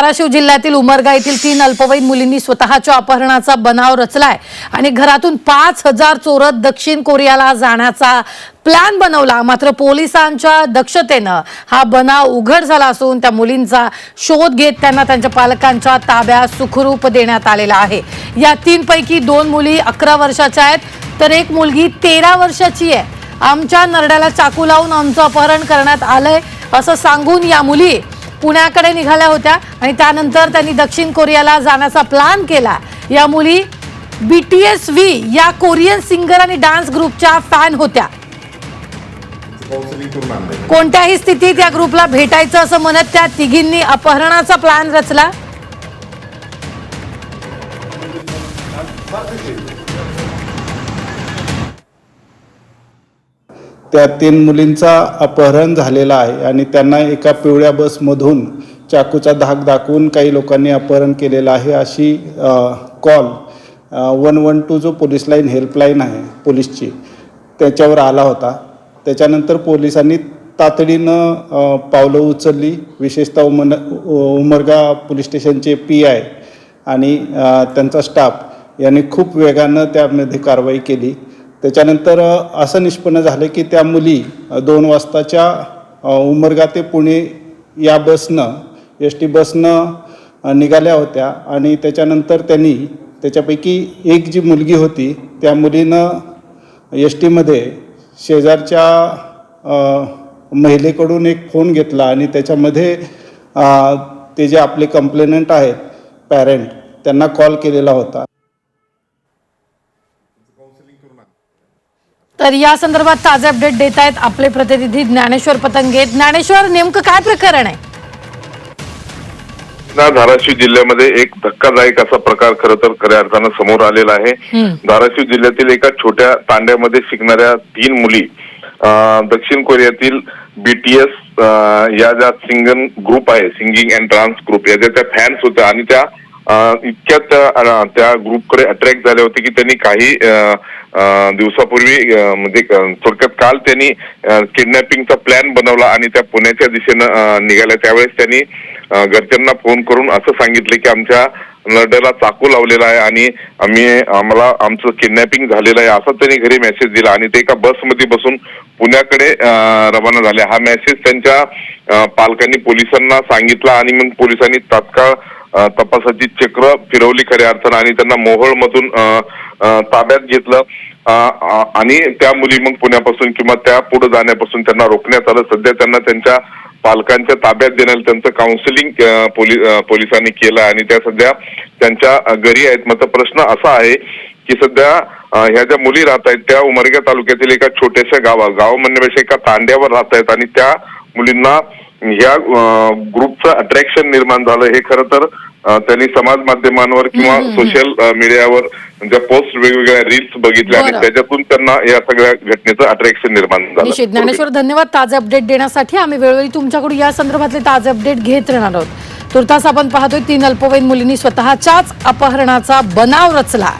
धाराशिव जिल्ह्यातील उमरगा येथील तीन अल्पवयीन मुलींनी स्वतःच्या अपहरणाचा बनाव रचलाय आणि घरातून पाच हजार चोरत दक्षिण कोरियाला जाण्याचा प्लॅन बनवला. मात्र पोलिसांच्या दक्षतेनं हा बनाव उघड झाला असून त्या मुलींचा शोध घेत त्यांना त्यांच्या पालकांच्या ताब्यात सुखरूप देण्यात आलेला आहे. या तीन पैकी दोन मुली अकरा वर्षाच्या आहेत तर एक मुलगी तेरा वर्षाची आहे. आमच्या नरड्याला चाकू लावून आमचं अपहरण करण्यात आलंय असं सांगून या मुली पुण्याकडे निघाल्या होत्या आणि त्यानंतर त्यांनी दक्षिण कोरियाला जाण्याचा प्लॅन केला. या मुली बी टी एस व्ही या कोरियन सिंगर आणि डान्स ग्रुपच्या फॅन होत्या. कोणत्याही स्थितीत या ग्रुपला भेटायचं असं म्हणत त्या तिघींनी अपहरणाचा प्लॅन रचला. त्या तीन मुलींचा अपहरण झालेला आहे आणि त्यांना एका पिवळ्या बसमधून चाकूचा धाक दाखवून काही लोकांनी अपहरण केलेलं आहे अशी कॉल वन वन टू जो पोलीस लाईन हेल्पलाईन आहे पोलीसची त्याच्यावर आला होता. त्याच्यानंतर पोलिसांनी तातडीनं पावलं उचलली. विशेषतः उमन उमरगा पोलीस स्टेशनचे पी आय आणि त्यांचा स्टाफ यांनी खूप वेगानं त्यामध्ये कारवाई केली. त्याच्यानंतर असं निष्पन्न झालं की त्या मुली दोन वाजताच्या उमरगा ते पुणे या बसनं एस टी बसनं निघाल्या होत्या. आणि त्याच्यानंतर त्यांनी त्याच्यापैकी एक जी मुलगी होती त्या मुलीनं एस टीमध्ये शेजारच्या महिलेकडून एक फोन घेतला आणि त्याच्यामध्ये ते जे आपले कंप्लेनंट आहेत पॅरेंट त्यांना कॉल केलेला होता. तर या संदर्भात ताजे अपडेट देत आहेत आपले प्रतिनिधी ज्ञानेश्वर पतंगे. ज्ञानेश्वर नेमकं काय प्रकरण आहे? धाराशिव जिल्ह्यामध्ये एक धक्कादायक असा प्रकार खरं तर खऱ्या अर्थानं समोर आलेला आहे. धाराशिव जिल्ह्यातील एका छोट्या तांड्यामध्ये शिकणाऱ्या तीन मुली दक्षिण कोरियातील बीटीएस या ज्या सिंगन ग्रुप आहे सिंगिंग अँड डान्स ग्रुप याच्या त्या फॅन्स होत्या आणि त्या इतक्या त्या ग्रुप त्या ग्रुपकडे अट्रॅक्ट झाले होते की त्यांनी काही दिवसापूर्वी म्हणजे थोडक्यात काल त्यांनी किडनॅपिंगचा प्लॅन बनवला आणि त्या पुण्याच्या दिशेनं निघाल्या. त्यावेळेस त्यांनी घरच्यांना फोन करून असं सांगितले की आमच्या नरड्याला चाकू लावलेला आहे आणि आम्ही आम्हाला आमचं किडनॅपिंग झालेलं आहे असं त्यांनी घरी मेसेज दिला आणि ते एका बसमध्ये बसून पुण्याकडे रवाना झाले. हा मेसेज त्यांच्या पालकांनी पोलिसांना सांगितला आणि मग पोलिसांनी तात्काळ तपासाची चक्र फिरवली खऱ्या अर्थानं आणि त्यांना मोहोळमधून ताब्यात घेतलं. आणि त्या मुली मग पुण्यापासून किंवा त्या पुढे जाण्यापासून त्यांना रोखण्यात आलं. सध्या त्यांना त्यांच्या पालकांच्या ताब्यात देण्याला त्यांचं काउन्सिलिंग पोलीस पोलिसांनी केलं आणि त्या सध्या त्यांच्या घरी आहेत. मग प्रश्न असा आहे की सध्या ह्या ज्या मुली राहत आहेत त्या उमरगा तालुक्यातील एका छोट्याशा गावा गाव म्हणण्यापेक्षा एका तांड्यावर राहत आहेत आणि त्या मुलींना अं, ग्रुपचं अट्रॅक्शन निर्माण झालं. हे खरं तर त्यांनी समाज माध्यमांवर किंवा सोशल मीडियावर ज्या पोस्ट वेगवेगळ्या रील्स बघितल्या आणि. त्याच्यातून त्यांना या सगळ्या घटनेचं अट्रॅक्शन निर्माण निश्चित. झालं ज्ञानेश्वर धन्यवाद ताजे अपडेट देण्यासाठी. आम्ही वेळोवेळी तुमच्याकडून या संदर्भातले ताजे अपडेट घेत राहणार आहोत. तुर्तास आपण पाहतोय तीन अल्पवयीन मुलींनी स्वतःच्याच अपहरणाचा बनाव रचला.